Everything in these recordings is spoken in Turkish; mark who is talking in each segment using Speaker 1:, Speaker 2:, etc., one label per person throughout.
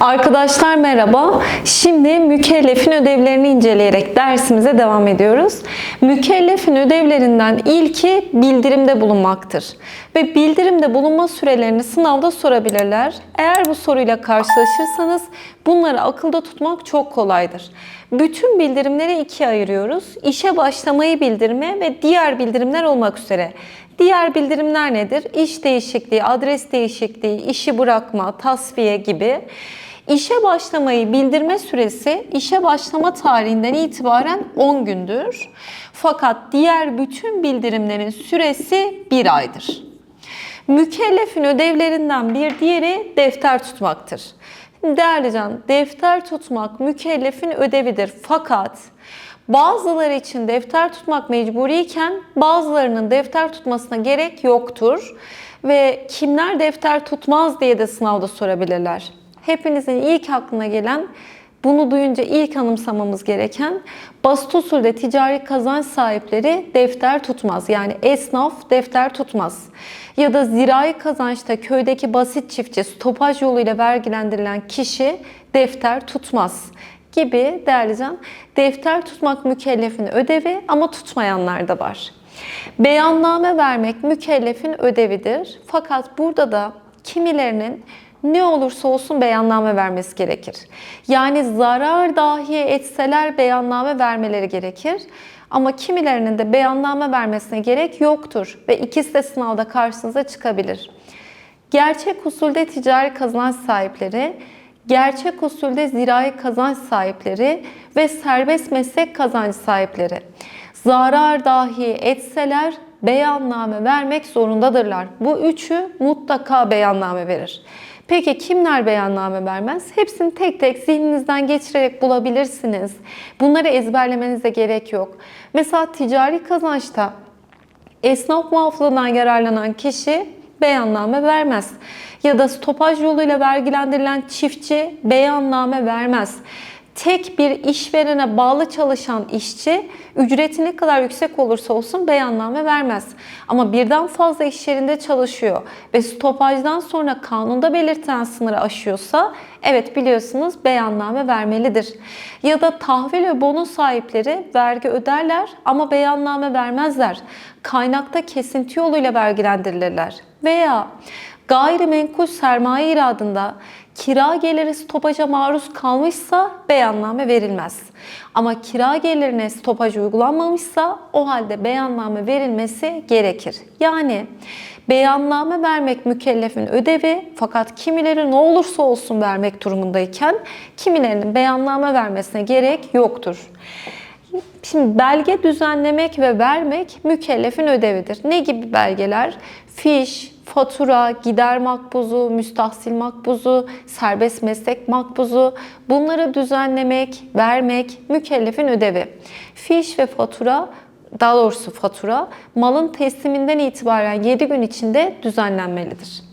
Speaker 1: Arkadaşlar merhaba. Şimdi mükellefin ödevlerini inceleyerek dersimize devam ediyoruz. Mükellefin ödevlerinden ilki bildirimde bulunmaktır. Ve bildirimde bulunma sürelerini sınavda sorabilirler. Eğer bu soruyla karşılaşırsanız bunları akılda tutmak çok kolaydır. Bütün bildirimleri ikiye ayırıyoruz. İşe başlamayı bildirme ve diğer bildirimler olmak üzere. Diğer bildirimler nedir? İş değişikliği, adres değişikliği, işi bırakma, tasfiye gibi. İşe başlamayı bildirme süresi işe başlama tarihinden itibaren 10 gündür. Fakat diğer bütün bildirimlerin süresi 1 aydır. Mükellefin ödevlerinden bir diğeri defter tutmaktır. Değerli can, defter tutmak mükellefin ödevidir. Fakat bazıları için defter tutmak mecburiyken bazılarının defter tutmasına gerek yoktur. Ve kimler defter tutmaz diye de sınavda sorabilirler. Hepinizin ilk aklına gelen bunu duyunca ilk anımsamamız gereken basit usulde ticari kazanç sahipleri defter tutmaz. Yani esnaf defter tutmaz. Ya da zirai kazançta köydeki basit çiftçi stopaj yoluyla vergilendirilen kişi defter tutmaz gibi değerli can. Defter tutmak mükellefin ödevi ama tutmayanlar da var. Beyanname vermek mükellefin ödevidir. Fakat burada da kimilerinin ne olursa olsun beyanname vermesi gerekir. Yani zarar dahi etseler beyanname vermeleri gerekir. Ama kimilerinin de beyanname vermesine gerek yoktur ve ikisi de sınavda karşınıza çıkabilir. Gerçek usulde ticari kazanç sahipleri, gerçek usulde zirai kazanç sahipleri ve serbest meslek kazanç sahipleri zarar dahi etseler beyanname vermek zorundadırlar. Bu üçü mutlaka beyanname verir. Peki kimler beyanname vermez? Hepsini tek tek zihninizden geçirerek bulabilirsiniz. Bunları ezberlemenize gerek yok. Mesela ticari kazançta esnaf muaflığından yararlanan kişi beyanname vermez. Ya da stopaj yoluyla vergilendirilen çiftçi beyanname vermez tek bir işverene bağlı çalışan işçi ücreti ne kadar yüksek olursa olsun beyanname vermez. Ama birden fazla iş yerinde çalışıyor ve stopajdan sonra kanunda belirtilen sınırı aşıyorsa evet biliyorsunuz beyanname vermelidir. Ya da tahvil ve bono sahipleri vergi öderler ama beyanname vermezler. Kaynakta kesinti yoluyla vergilendirilirler. Veya gayrimenkul sermaye iradında kira geliri stopaja maruz kalmışsa beyanname verilmez. Ama kira gelirine stopaj uygulanmamışsa o halde beyanname verilmesi gerekir. Yani beyanname vermek mükellefin ödevi fakat kimileri ne olursa olsun vermek durumundayken kimilerinin beyanname vermesine gerek yoktur. Şimdi belge düzenlemek ve vermek mükellefin ödevidir. Ne gibi belgeler? Fiş, fatura, gider makbuzu, müstahsil makbuzu, serbest meslek makbuzu bunları düzenlemek, vermek mükellefin ödevi. Fiş ve fatura daha doğrusu fatura malın tesliminden itibaren 7 gün içinde düzenlenmelidir.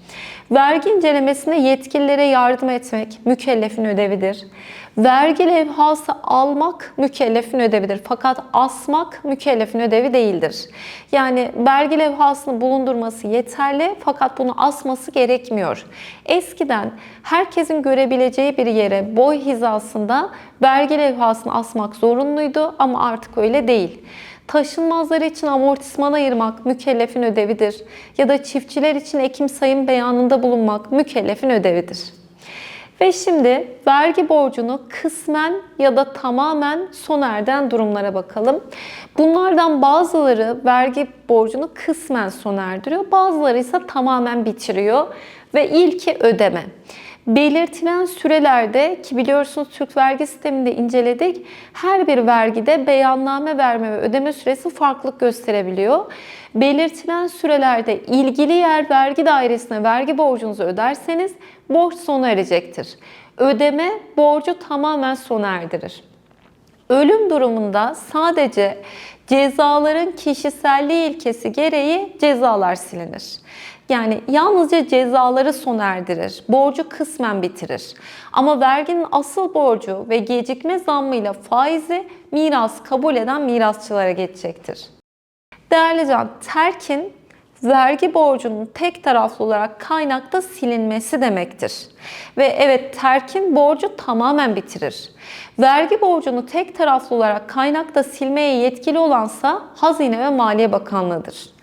Speaker 1: Vergi incelemesinde yetkililere yardım etmek mükellefin ödevidir. Vergi levhası almak mükellefin ödevidir. Fakat asmak mükellefin ödevi değildir. Yani vergi levhasını bulundurması yeterli fakat bunu asması gerekmiyor. Eskiden herkesin görebileceği bir yere boy hizasında vergi levhasını asmak zorunluydu ama artık öyle değil. Taşınmazlar için amortisman ayırmak mükellefin ödevidir. Ya da çiftçiler için ekim sayım beyanında bulunmak mükellefin ödevidir. Ve şimdi vergi borcunu kısmen ya da tamamen sona eren durumlara bakalım. Bunlardan bazıları vergi borcunu kısmen sona erdiriyor, bazıları ise tamamen bitiriyor ve ilki ödeme. Belirtilen sürelerde ki biliyorsunuz Türk vergi sisteminde inceledik. Her bir vergide beyanname verme ve ödeme süresi farklılık gösterebiliyor. Belirtilen sürelerde ilgili yer vergi dairesine vergi borcunuzu öderseniz borç sona erecektir. Ödeme borcu tamamen sona erdirir. Ölüm durumunda sadece cezaların kişiselliği ilkesi gereği cezalar silinir. Yani yalnızca cezaları sona erdirir, borcu kısmen bitirir. Ama verginin asıl borcu ve gecikme zammıyla faizi miras kabul eden mirasçılara geçecektir. Değerli can, terkin vergi borcunun tek taraflı olarak kaynakta silinmesi demektir. Ve evet terkin borcu tamamen bitirir. Vergi borcunu tek taraflı olarak kaynakta silmeye yetkili olansa Hazine ve Maliye Bakanlığı'dır.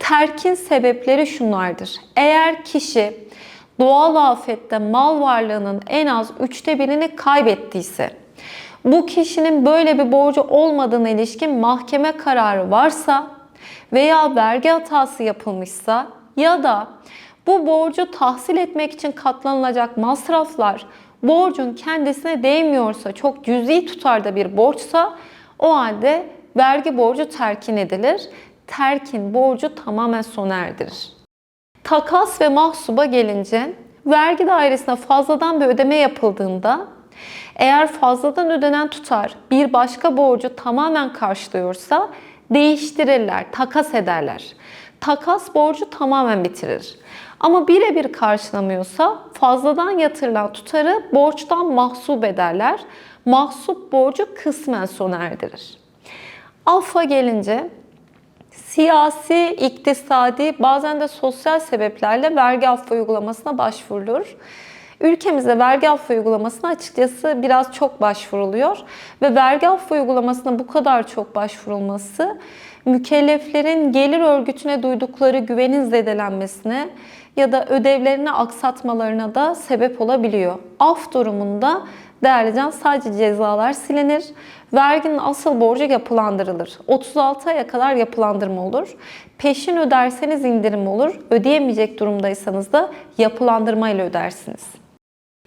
Speaker 1: Terkin sebepleri şunlardır. Eğer kişi doğal afette mal varlığının en az üçte birini kaybettiyse, bu kişinin böyle bir borcu olmadığına ilişkin mahkeme kararı varsa veya vergi hatası yapılmışsa ya da bu borcu tahsil etmek için katlanılacak masraflar borcun kendisine değmiyorsa, çok cüzi tutarda bir borçsa o halde vergi borcu terkin edilir. Terkin borcu tamamen sona erdirir. Takas ve mahsuba gelince vergi dairesine fazladan bir ödeme yapıldığında eğer fazladan ödenen tutar bir başka borcu tamamen karşılıyorsa değiştirirler, takas ederler. Takas borcu tamamen bitirir. Ama birebir karşılamıyorsa fazladan yatırılan tutarı borçtan mahsup ederler. Mahsup borcu kısmen sona erdirir. Affa gelince siyasi, iktisadi, bazen de sosyal sebeplerle vergi affı uygulamasına başvurulur. Ülkemizde vergi affı uygulamasına açıkçası biraz çok başvuruluyor ve vergi affı uygulamasına bu kadar çok başvurulması mükelleflerin gelir örgütüne duydukları güvenin zedelenmesine ya da ödevlerini aksatmalarına da sebep olabiliyor. Af durumunda değerli can sadece cezalar silinir. Verginin asıl borcu yapılandırılır. 36 aya kadar yapılandırma olur. Peşin öderseniz indirim olur. Ödeyemeyecek durumdaysanız da yapılandırma ile ödersiniz.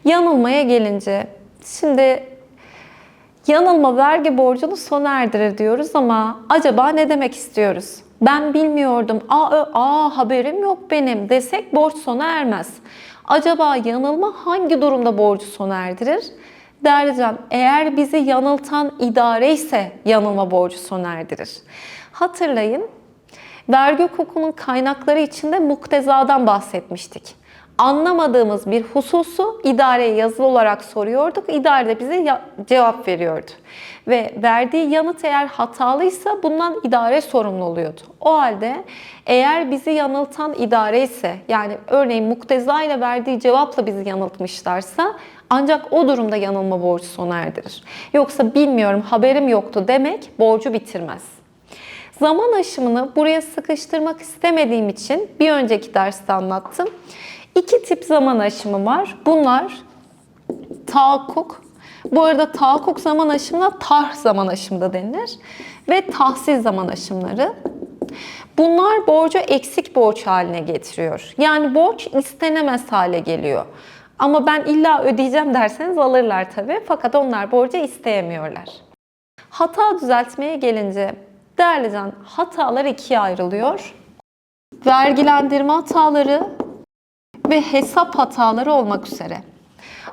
Speaker 1: Yanılmaya gelince, şimdi yanılma vergi borcunu sona erdirir diyoruz ama acaba ne demek istiyoruz? Ben bilmiyordum, aa, aa haberim yok benim desek borç sona ermez. Acaba yanılma hangi durumda borcu sona erdirir? Değerli can, eğer bizi yanıltan idare ise yanılma borcu sona erdirir. Hatırlayın, vergi hukukunun kaynakları içinde muktezadan bahsetmiştik anlamadığımız bir hususu idareye yazılı olarak soruyorduk. İdare de bize cevap veriyordu. Ve verdiği yanıt eğer hatalıysa bundan idare sorumlu oluyordu. O halde eğer bizi yanıltan idare ise yani örneğin mukteza ile verdiği cevapla bizi yanıltmışlarsa ancak o durumda yanılma borcu sona erdirir. Yoksa bilmiyorum haberim yoktu demek borcu bitirmez. Zaman aşımını buraya sıkıştırmak istemediğim için bir önceki derste anlattım. İki tip zaman aşımı var. Bunlar tahakkuk. Bu arada tahakkuk zaman aşımına tarh zaman aşımı da denilir. Ve tahsil zaman aşımları. Bunlar borcu eksik borç haline getiriyor. Yani borç istenemez hale geliyor. Ama ben illa ödeyeceğim derseniz alırlar tabii. Fakat onlar borcu isteyemiyorlar. Hata düzeltmeye gelince değerli can hatalar ikiye ayrılıyor. Vergilendirme hataları ve hesap hataları olmak üzere.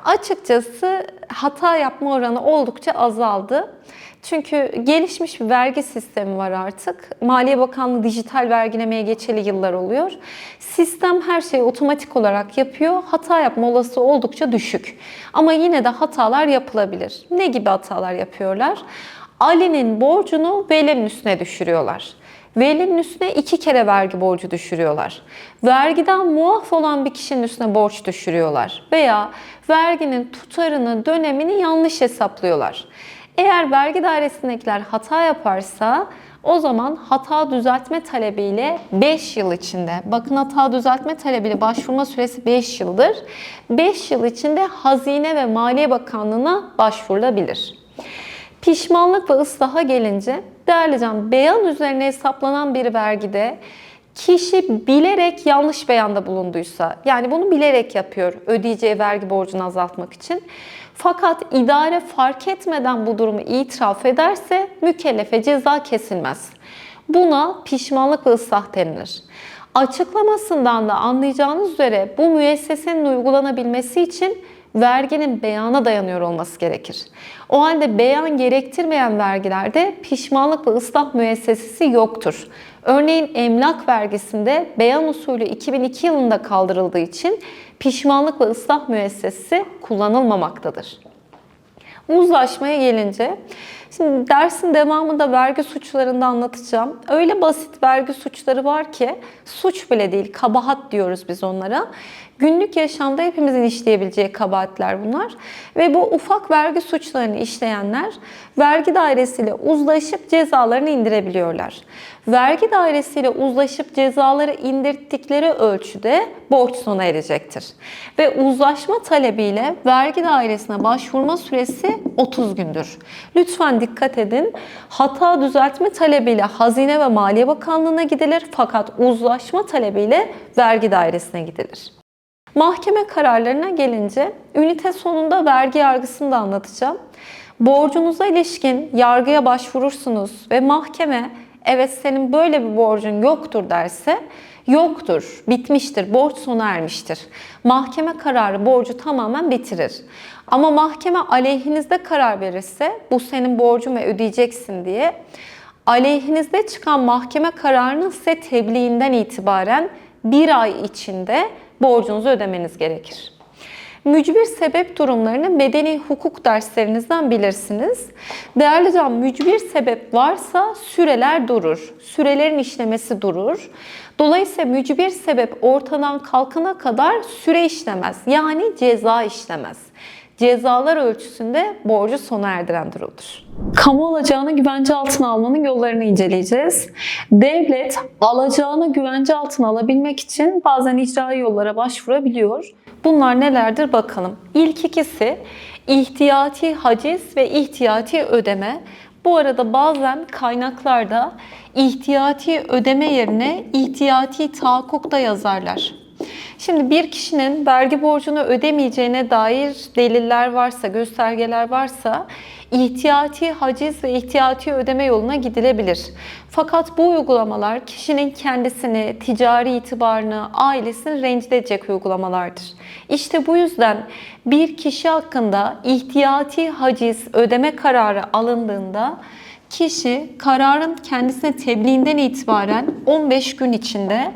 Speaker 1: Açıkçası hata yapma oranı oldukça azaldı. Çünkü gelişmiş bir vergi sistemi var artık. Maliye Bakanlığı dijital vergilemeye geçeli yıllar oluyor. Sistem her şeyi otomatik olarak yapıyor. Hata yapma olası oldukça düşük. Ama yine de hatalar yapılabilir. Ne gibi hatalar yapıyorlar? Ali'nin borcunu Veli'nin üstüne düşürüyorlar. Velinin üstüne iki kere vergi borcu düşürüyorlar. Vergiden muaf olan bir kişinin üstüne borç düşürüyorlar. Veya verginin tutarını, dönemini yanlış hesaplıyorlar. Eğer vergi dairesindekiler hata yaparsa o zaman hata düzeltme talebiyle 5 yıl içinde, bakın hata düzeltme talebiyle başvurma süresi 5 yıldır. 5 yıl içinde Hazine ve Maliye Bakanlığı'na başvurulabilir. Pişmanlık ve ıslaha gelince değerli can beyan üzerine hesaplanan bir vergide kişi bilerek yanlış beyanda bulunduysa yani bunu bilerek yapıyor ödeyeceği vergi borcunu azaltmak için fakat idare fark etmeden bu durumu itiraf ederse mükellefe ceza kesilmez. Buna pişmanlık ve ıslah denilir. Açıklamasından da anlayacağınız üzere bu müessesenin uygulanabilmesi için verginin beyana dayanıyor olması gerekir. O halde beyan gerektirmeyen vergilerde pişmanlık ve ıslah müessesesi yoktur. Örneğin emlak vergisinde beyan usulü 2002 yılında kaldırıldığı için pişmanlık ve ıslah müessesesi kullanılmamaktadır. Uzlaşmaya gelince Şimdi dersin devamında vergi suçlarında anlatacağım. Öyle basit vergi suçları var ki suç bile değil, kabahat diyoruz biz onlara. Günlük yaşamda hepimizin işleyebileceği kabahatler bunlar. Ve bu ufak vergi suçlarını işleyenler vergi dairesiyle uzlaşıp cezalarını indirebiliyorlar. Vergi dairesiyle uzlaşıp cezaları indirttikleri ölçüde borç sona erecektir. Ve uzlaşma talebiyle vergi dairesine başvurma süresi 30 gündür. Lütfen dikkat edin. Hata düzeltme talebiyle Hazine ve Maliye Bakanlığı'na gidilir fakat uzlaşma talebiyle vergi dairesine gidilir. Mahkeme kararlarına gelince ünite sonunda vergi yargısını da anlatacağım. Borcunuza ilişkin yargıya başvurursunuz ve mahkeme evet senin böyle bir borcun yoktur derse yoktur, bitmiştir, borç sona ermiştir. Mahkeme kararı borcu tamamen bitirir. Ama mahkeme aleyhinizde karar verirse bu senin borcun ve ödeyeceksin diye aleyhinizde çıkan mahkeme kararının size tebliğinden itibaren bir ay içinde borcunuzu ödemeniz gerekir. Mücbir sebep durumlarını medeni hukuk derslerinizden bilirsiniz. Değerli can, mücbir sebep varsa süreler durur. Sürelerin işlemesi durur. Dolayısıyla mücbir sebep ortadan kalkana kadar süre işlemez. Yani ceza işlemez cezalar ölçüsünde borcu sona erdiren durumdur. Kamu alacağını güvence altına almanın yollarını inceleyeceğiz. Devlet alacağını güvence altına alabilmek için bazen icra yollara başvurabiliyor. Bunlar nelerdir bakalım. İlk ikisi ihtiyati haciz ve ihtiyati ödeme. Bu arada bazen kaynaklarda ihtiyati ödeme yerine ihtiyati tahakkuk da yazarlar. Şimdi bir kişinin vergi borcunu ödemeyeceğine dair deliller varsa, göstergeler varsa ihtiyati haciz ve ihtiyati ödeme yoluna gidilebilir. Fakat bu uygulamalar kişinin kendisini, ticari itibarını, ailesini rencide edecek uygulamalardır. İşte bu yüzden bir kişi hakkında ihtiyati haciz ödeme kararı alındığında kişi kararın kendisine tebliğinden itibaren 15 gün içinde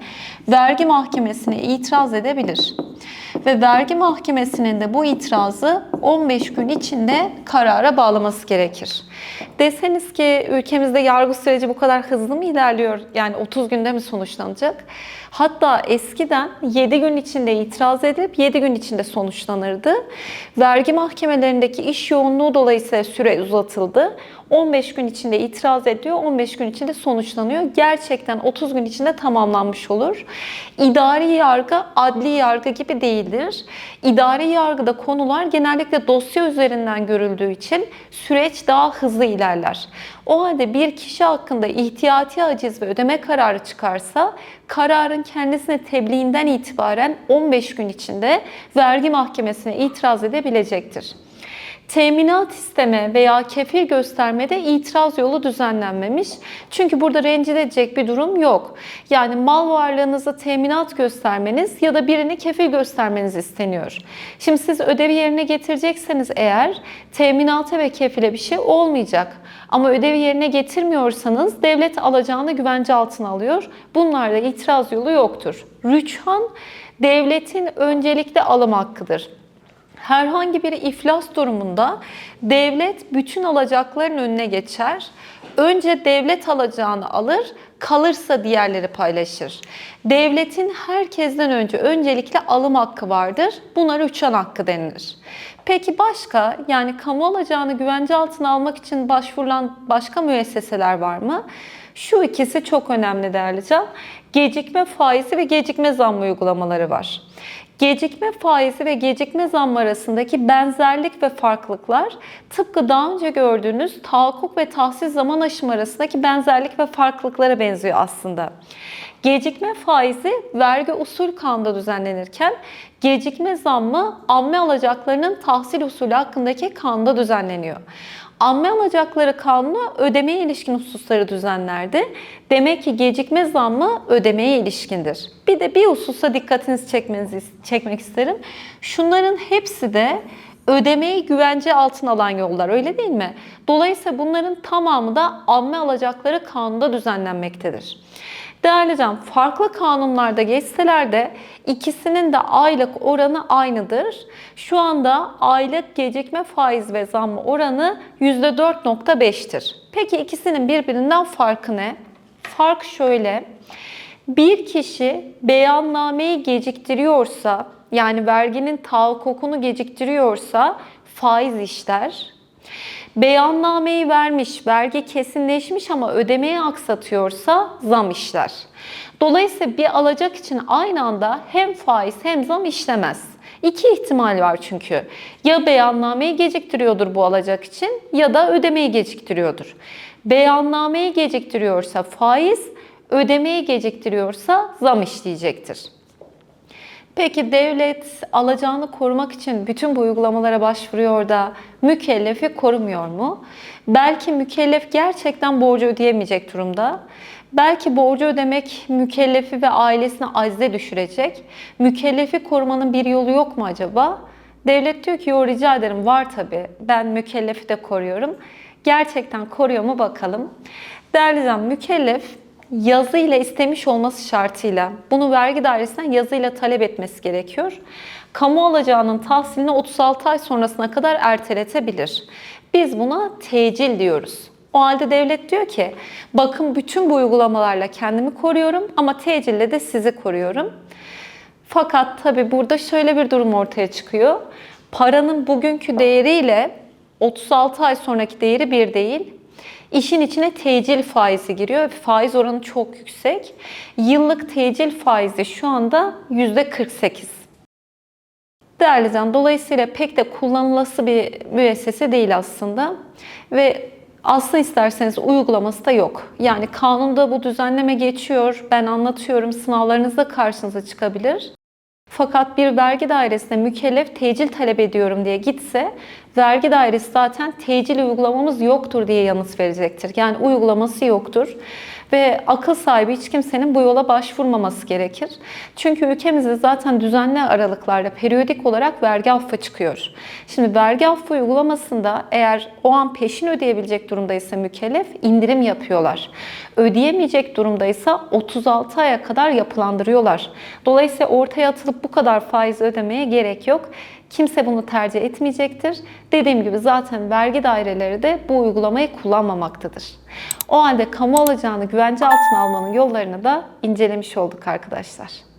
Speaker 1: vergi mahkemesine itiraz edebilir. Ve vergi mahkemesinin de bu itirazı 15 gün içinde karara bağlaması gerekir. Deseniz ki ülkemizde yargı süreci bu kadar hızlı mı ilerliyor? Yani 30 günde mi sonuçlanacak? Hatta eskiden 7 gün içinde itiraz edip 7 gün içinde sonuçlanırdı. Vergi mahkemelerindeki iş yoğunluğu dolayısıyla süre uzatıldı. 15 gün içinde itiraz ediyor, 15 gün içinde sonuçlanıyor. Gerçekten 30 gün içinde tamamlanmış olur. İdari yargı adli yargı gibi değildir. İdari yargıda konular genellikle dosya üzerinden görüldüğü için süreç daha hızlı ilerler. O halde bir kişi hakkında ihtiyati aciz ve ödeme kararı çıkarsa kararın kendisine tebliğinden itibaren 15 gün içinde vergi mahkemesine itiraz edebilecektir. Teminat isteme veya kefil göstermede itiraz yolu düzenlenmemiş. Çünkü burada rencide edecek bir durum yok. Yani mal varlığınızı teminat göstermeniz ya da birini kefil göstermeniz isteniyor. Şimdi siz ödevi yerine getirecekseniz eğer teminata ve kefile bir şey olmayacak. Ama ödevi yerine getirmiyorsanız devlet alacağını güvence altına alıyor. Bunlarda itiraz yolu yoktur. Rüçhan devletin öncelikle alım hakkıdır herhangi bir iflas durumunda devlet bütün alacakların önüne geçer. Önce devlet alacağını alır, kalırsa diğerleri paylaşır. Devletin herkesten önce öncelikle alım hakkı vardır. Bunlara uçan hakkı denilir. Peki başka yani kamu alacağını güvence altına almak için başvurulan başka müesseseler var mı? Şu ikisi çok önemli değerli can. Gecikme faizi ve gecikme zammı uygulamaları var. Gecikme faizi ve gecikme zammı arasındaki benzerlik ve farklılıklar tıpkı daha önce gördüğünüz tahakkuk ve tahsil zaman aşımı arasındaki benzerlik ve farklılıklara benziyor aslında. Gecikme faizi vergi usul kanunda düzenlenirken gecikme zammı amme alacaklarının tahsil usulü hakkındaki kanunda düzenleniyor. Amme alacakları kanunu ödemeye ilişkin hususları düzenlerdi. Demek ki gecikme zammı ödemeye ilişkindir. Bir de bir hususa dikkatinizi çekmenizi çekmek isterim. Şunların hepsi de ödemeyi güvence altına alan yollar öyle değil mi? Dolayısıyla bunların tamamı da amme alacakları kanunda düzenlenmektedir. Değerli can, farklı kanunlarda geçseler de ikisinin de aylık oranı aynıdır. Şu anda aylık gecikme faiz ve zammı oranı %4.5'tir. Peki ikisinin birbirinden farkı ne? Fark şöyle. Bir kişi beyannameyi geciktiriyorsa, yani verginin tahakkukunu geciktiriyorsa faiz işler. Beyannameyi vermiş, vergi kesinleşmiş ama ödemeyi aksatıyorsa zam işler. Dolayısıyla bir alacak için aynı anda hem faiz hem zam işlemez. İki ihtimal var çünkü. Ya beyannameyi geciktiriyordur bu alacak için ya da ödemeyi geciktiriyordur. Beyannameyi geciktiriyorsa faiz, ödemeyi geciktiriyorsa zam işleyecektir. Peki devlet alacağını korumak için bütün bu uygulamalara başvuruyor da mükellefi korumuyor mu? Belki mükellef gerçekten borcu ödeyemeyecek durumda. Belki borcu ödemek mükellefi ve ailesini acize düşürecek. Mükellefi korumanın bir yolu yok mu acaba? Devlet diyor ki yo rica ederim var tabii. Ben mükellefi de koruyorum. Gerçekten koruyor mu bakalım. Değerli izleyen, mükellef yazı ile istemiş olması şartıyla bunu vergi dairesinden yazıyla talep etmesi gerekiyor. Kamu alacağının tahsilini 36 ay sonrasına kadar erteletebilir. Biz buna tecil diyoruz. O halde devlet diyor ki bakın bütün bu uygulamalarla kendimi koruyorum ama tecille de sizi koruyorum. Fakat tabi burada şöyle bir durum ortaya çıkıyor. Paranın bugünkü değeriyle 36 ay sonraki değeri bir değil. İşin içine tecil faizi giriyor. Faiz oranı çok yüksek. Yıllık tecil faizi şu anda %48. Değerli izleyen, dolayısıyla pek de kullanılası bir müessese değil aslında. Ve aslında isterseniz uygulaması da yok. Yani kanunda bu düzenleme geçiyor. Ben anlatıyorum. Sınavlarınızda karşınıza çıkabilir. Fakat bir vergi dairesine mükellef tecil talep ediyorum diye gitse vergi dairesi zaten tecil uygulamamız yoktur diye yanıt verecektir. Yani uygulaması yoktur ve akıl sahibi hiç kimsenin bu yola başvurmaması gerekir. Çünkü ülkemizde zaten düzenli aralıklarla periyodik olarak vergi affı çıkıyor. Şimdi vergi affı uygulamasında eğer o an peşin ödeyebilecek durumdaysa mükellef indirim yapıyorlar. Ödeyemeyecek durumdaysa 36 aya kadar yapılandırıyorlar. Dolayısıyla ortaya atılıp bu kadar faiz ödemeye gerek yok. Kimse bunu tercih etmeyecektir. Dediğim gibi zaten vergi daireleri de bu uygulamayı kullanmamaktadır. O halde kamu alacağını güvence altına almanın yollarını da incelemiş olduk arkadaşlar.